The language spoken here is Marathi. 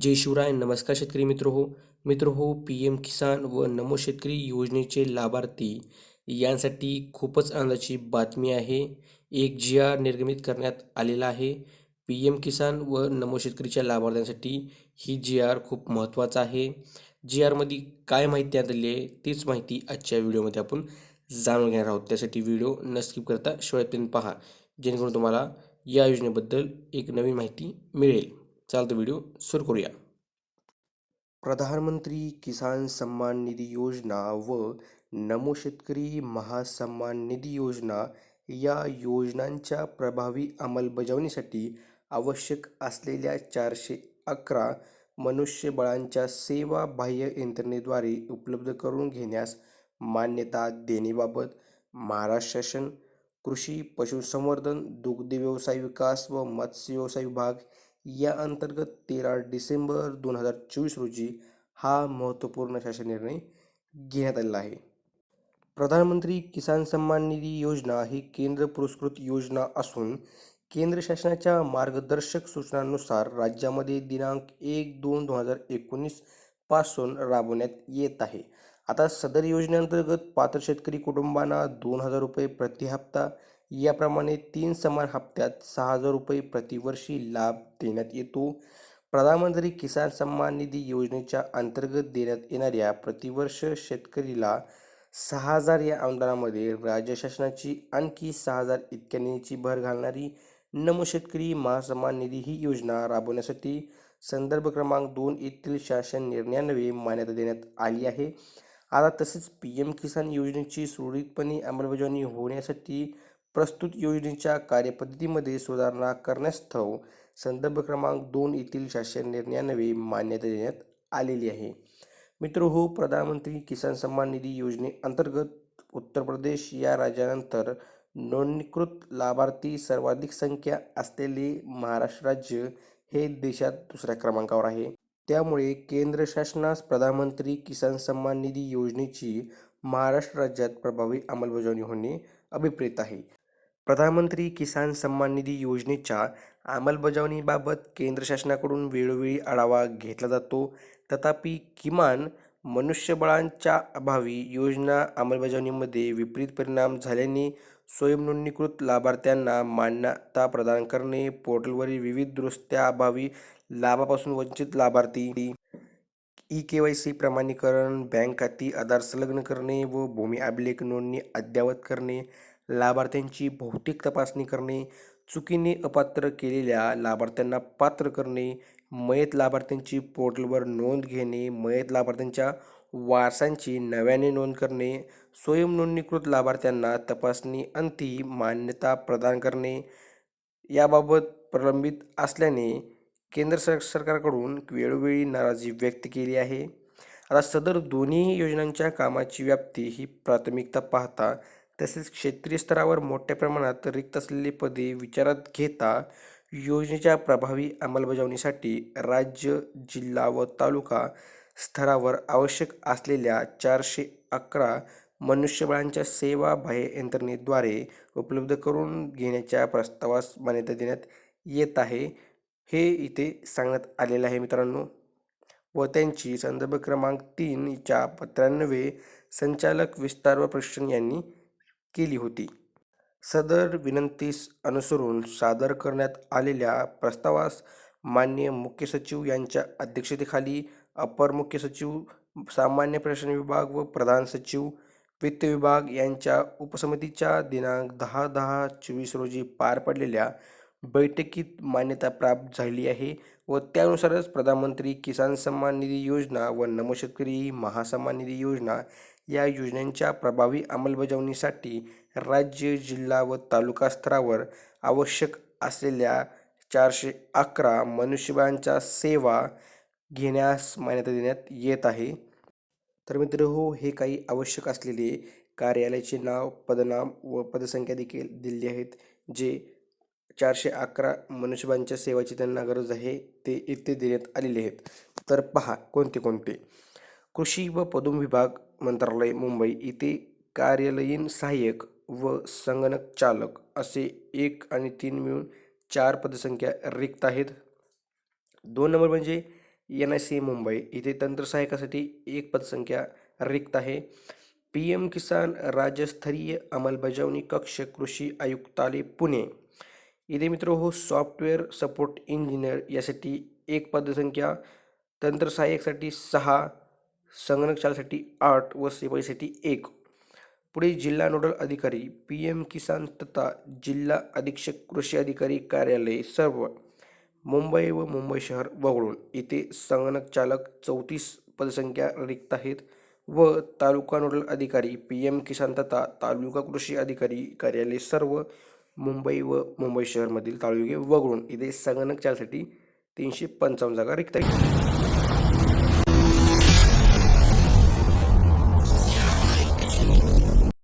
जय शिवराय नमस्कार शेतकरी मित्र हो. मित्र हो पी एम किसान व नमो शेतकरी योजनेचे लाभार्थी यांसाठी खूपच आनंदाची बातमी आहे. एक जी आर निर्गमित करण्यात आलेला आहे. पी एम किसान व नमो शेतकरीच्या लाभार्थ्यांसाठी ही जी आर खूप महत्त्वाचा आहे. जी आरमध्ये काय माहिती आलेली आहे तीच माहिती आजच्या व्हिडिओमध्ये आपण जाणून घेणार आहोत. त्यासाठी व्हिडिओ न स्किप करता शेवटपर्यंत पहा. जेणेकरून तुम्हाला या योजनेबद्दल एक नवीन माहिती मिळेल. चालतं व्हिडिओ सुरू करूया. प्रधानमंत्री किसान सन्मान निधी योजना व नमो शेतकरी महासन्मान निधी योजना या योजनांच्या प्रभावी अंमलबजावणीसाठी आवश्यक असलेल्या चारशे अकरा मनुष्यबळांच्या सेवा बाह्य यंत्रणेद्वारे उपलब्ध करून घेण्यास मान्यता देण्याबाबत महाराष्ट्र शासन कृषी पशुसंवर्धन दुग्ध व्यवसाय विकास व मत्स्य व्यवसाय विभाग या अंतर्गत तेरा डिसेंबर दोन हजार चोवीस रोजी हा महत्त्वपूर्ण शासन निर्णय घेण्यात आलेला आहे. प्रधानमंत्री किसान सन्मान निधी योजना ही केंद्र पुरस्कृत योजना असून केंद्र शासनाच्या मार्गदर्शक सूचनांनुसार राज्यामध्ये दिनांक एक दोन दोन हजार एकोणीसपासून राबवण्यात येत आहे. आता सदर योजनेअंतर्गत पात्र शेतकरी कुटुंबांना दोन हजार रुपये प्रति हप्ता याप्रमाणे तीन समान हप्त्यात सहा हजार रुपये प्रतिवर्षी लाभ देण्यात येतो. प्रधानमंत्री किसान सन्मान निधी योजनेच्या अंतर्गत देण्यात येणाऱ्या प्रतिवर्ष शेतकरीला सहा हजार या अनुदानामध्ये राज्य शासनाची आणखी सहा हजार इतक्या भर घालणारी नमो शेतकरी महासन्मान निधी ही योजना राबवण्यासाठी संदर्भ क्रमांक दोन येथील शासन निर्णयान्वये मान्यता देण्यात आली आहे. आता तसेच पी एम किसान योजनेची सुरळीतपणे अंमलबजावणी होण्यासाठी प्रस्तुत योजनेच्या कार्यपद्धतीमध्ये सुधारणा करण्यास्तव संदर्भ क्रमांक दोन येथील शासन निर्णयानवे मान्यता देण्यात आलेली आहे. मित्र हो प्रधानमंत्री किसान सन्मान निधी योजनेअंतर्गत उत्तर प्रदेश या राज्यानंतर नोंदणीकृत लाभार्थी सर्वाधिक संख्या असलेले महाराष्ट्र राज्य हे देशात दुसऱ्या क्रमांकावर आहे. त्यामुळे केंद्र शासनास प्रधानमंत्री किसान सन्मान निधी योजनेची महाराष्ट्र राज्यात प्रभावी अंमलबजावणी होणे अभिप्रेत आहे. प्रधानमंत्री किसान सन्मान निधी योजनेच्या अंमलबजावणीबाबत केंद्र शासनाकडून वेळोवेळी आढावा घेतला जातो. तथापि किमान मनुष्यबळांच्या अभावी योजना अंमलबजावणीमध्ये विपरीत परिणाम झाल्याने स्वयंनोंदणीकृत लाभार्थ्यांना मान्यता प्रदान करणे पोर्टलवरील विविध दुरुस्त्या अभावी लाभापासून वंचित लाभार्थी ई के वाय सी प्रमाणीकरण बँक खाती आधार संलग्न करणे व भूमी अभिलेख नोंदणी अद्ययावत करणे लाभार्थ्यांची भौतिक तपासणी करणे चुकीने अपात्र केलेल्या लाभार्थ्यांना पात्र करणे मयत लाभार्थ्यांची पोर्टलवर नोंद घेणे मयत लाभार्थ्यांच्या वारसांची नव्याने नोंद करणे स्वयं नोंदणीकृत लाभार्थ्यांना तपासणी अंती मान्यता प्रदान करणे याबाबत प्रलंबित असल्याने केंद्र सर सरकारकडून वेळोवेळी नाराजी व्यक्त केली आहे. आता सदर दोन्ही योजनांच्या कामाची व्याप्ती ही प्राथमिकता पाहता तसेच क्षेत्रीय स्तरावर मोठ्या प्रमाणात रिक्त असलेली पदे विचारात घेता योजनेच्या प्रभावी अंमलबजावणीसाठी राज्य जिल्हा व तालुका स्तरावर आवश्यक असलेल्या चारशे अकरा मनुष्यबळांच्या सेवा बाह्य यंत्रणेद्वारे उपलब्ध करून घेण्याच्या प्रस्तावास मान्यता देण्यात येत आहे. हे इथे सांगण्यात आलेलं आहे मित्रांनो. व त्यांची संदर्भ क्रमांक तीनच्या पत्रान्वये संचालक विस्तार व प्रशिक्षण यांनी केली होती. सदर विनंतीस अनुसरून सादर करण्यात आलेल्या प्रस्तावास मान्य मुख्य सचिव यांच्या अध्यक्षतेखाली अपर मुख्य सचिव सामान्य प्रशासन विभाग व प्रधान सचिव वित्त विभाग यांच्या उपसमितीच्या दिनांक दहा दहा चोवीस रोजी पार पडलेल्या बैठकीत मान्यता प्राप्त झाली आहे व त्यानुसारच प्रधानमंत्री किसान सन्मान निधी योजना व नमशेतकरी महासन्मान निधी योजना या योजनांच्या प्रभावी अंमलबजावणीसाठी राज्य जिल्हा व तालुका स्तरावर आवश्यक असलेल्या चारशे अकरा मनुष्यबळांच्या सेवा घेण्यास मान्यता देण्यात येत आहे. तर मित्र हो हे काही आवश्यक असलेले कार्यालयाचे नाव पदनाम व पदसंख्या देखील दिली आहेत जे चारशे अकरा मनुष्यबळांच्या सेवाची त्यांना गरज आहे ते इथे देण्यात आलेले आहेत. तर पहा कोणते कोणते. कृषी व पदुम विभाग मंत्रालय मुंबई इथे कार्यालयीन सहाय्यक व संगणक चालक असे एक आणि तीन मिळून चार पदसंख्या रिक्त आहेत. दोन नंबर म्हणजे एन आय सी मुंबई इथे तंत्रसहायकासाठी एक पदसंख्या रिक्त आहे. पी एम किसान राज्यस्तरीय अंमलबजावणी कक्ष कृषी आयुक्तालय पुणे. इथे मित्र हो सॉफ्टवेअर सपोर्ट इंजिनियर यासाठी एक पदसंख्या तंत्रसहाय्यकसाठी सहा संगणक चालसाठी आठ व सेवाईसाठी एक. पुढे जिल्हा नोडल अधिकारी पी एम किसान तथा जिल्हा अधीक्षक कृषी अधिकारी कार्यालय सर्व मुंबई व मुंबई शहर वगळून येथे संगणक चालक चौतीस पदसंख्या रिक्त आहेत व तालुका नोडल अधिकारी पी एम किसान तथा तालुका कृषी अधिकारी कार्यालय सर्व मुंबई व मुंबई शहरमधील तालुके वगळून येथे संगणक चालसाठी तीनशे पंचावन्न जागा रिक्त आहेत.